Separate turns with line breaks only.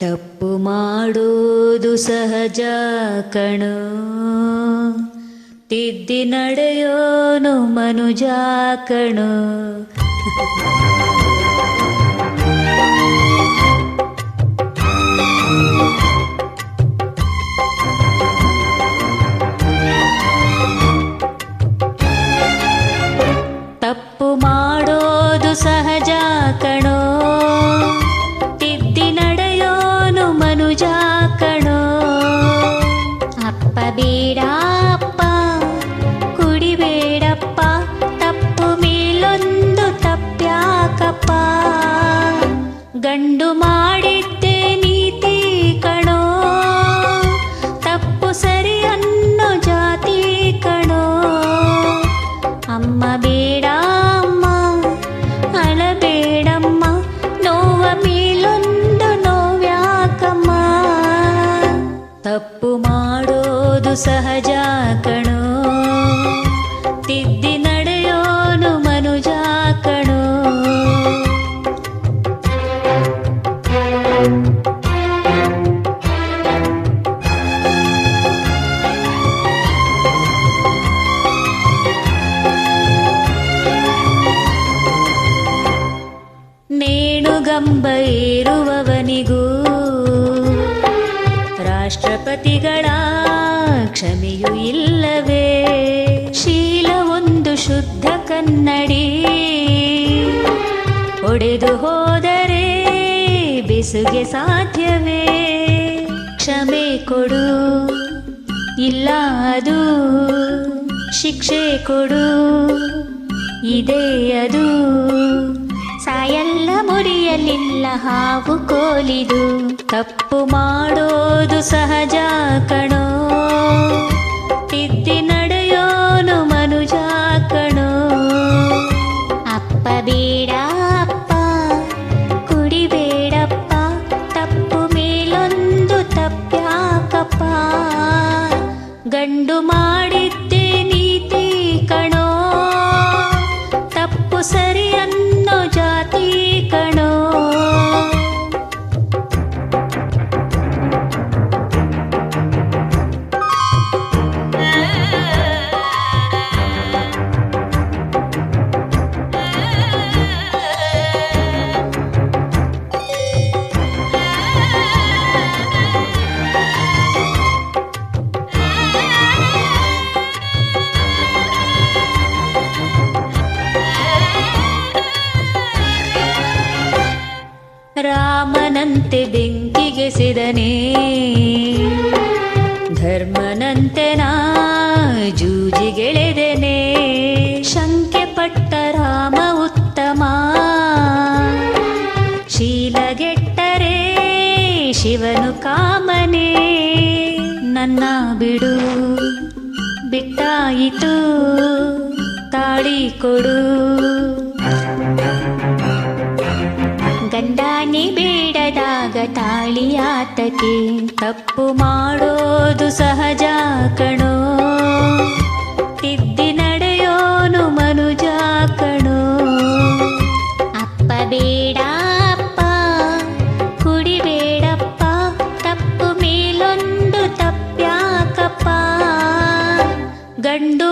ತಪ್ಪು ಮಾಡೋದು ಸಹಜ ಕಣೋ. ತಿದ್ದಿ ನಡೆಯೋನು ಮನುಜ ಕಣೋ. ತಪ್ಪು ಮಾಡೋದು ಸಹಜ ಬೇಡ ಅಪ್ಪ ಕುಡಿಬೇಡಪ್ಪ ತಪ್ಪು ಮೇಲೊಂದು ತಪ್ಪ್ಯಾಕಪ್ಪ ಗಂಡು ಮಾಡಿದ್ದೆ ಮಾಡೋದು ಸಹಜ ಕಣೋ ತಿದ್ದಿ ನಡೆಯೋನು ಮನುಜ ಕಣೋ ನೇಣುಗಂಬ ಏರುವವನಿಗೂ ರಾಷ್ಟ್ರಪತಿಗಳ ಕ್ಷಮೆಯೂ ಇಲ್ಲವೇ? ಶೀಲ ಒಂದು ಶುದ್ಧ ಕನ್ನಡಿ. ಒಡೆದು ಹೋದರೆ ಬೆಸುಗೆ ಸಾಧ್ಯವೇ? ಕ್ಷಮೆ ಕೊಡು, ಇಲ್ಲ ಅದು ಶಿಕ್ಷೆ ಕೊಡು. ಇದೇ ಅದು, ಸಾಯಲ್ಲ ಮುರಿಯಲಿಲ್ಲ ಹಾವು ಕೋಲಿದು. ತಪ್ಪು ಮಾಡೋದು ಸಹಜ ಕಣೋ ಮಾಡಿದ್ದೆ ನೀತಿ ಕಣೋ. ತಪ್ಪು ಸರಿ ರಾಮನಂತೆ ಬೆಂಕಿಗೆಸೆದನೇ ಧರ್ಮನಂತೆ ನಾ ಜೂಜಿಗೆಳೆದೆನೆ. ಶಂಕೆ ಪಟ್ಟ ರಾಮ ಉತ್ತಮ. ಶೀಲಗೆಟ್ಟರೆ ಶಿವನು ಕಾಮನೆ. ನನ್ನ ಬಿಡು, ಬಿಟ್ಟಾಯಿತು, ತಾಳಿ ಕೊಡು. ಗಂಡಾನಿ ಬೇಡದಾಗ ತಾಳಿಯಾತಕೆ ತಪ್ಪು ಮಾಡೋದು ಸಹಜ ಕಣೋ. ತಿದ್ದಿ ನಡೆಯೋನು ಮನುಜ ಕಣೋ. ಅಪ್ಪ ಬೇಡ ಅಪ್ಪ ಕುಡಿಬೇಡಪ್ಪ ತಪ್ಪು ಮೇಲೊಂದು ತಪ್ಪ್ಯಾಕಪ್ಪ. ಗಂಡು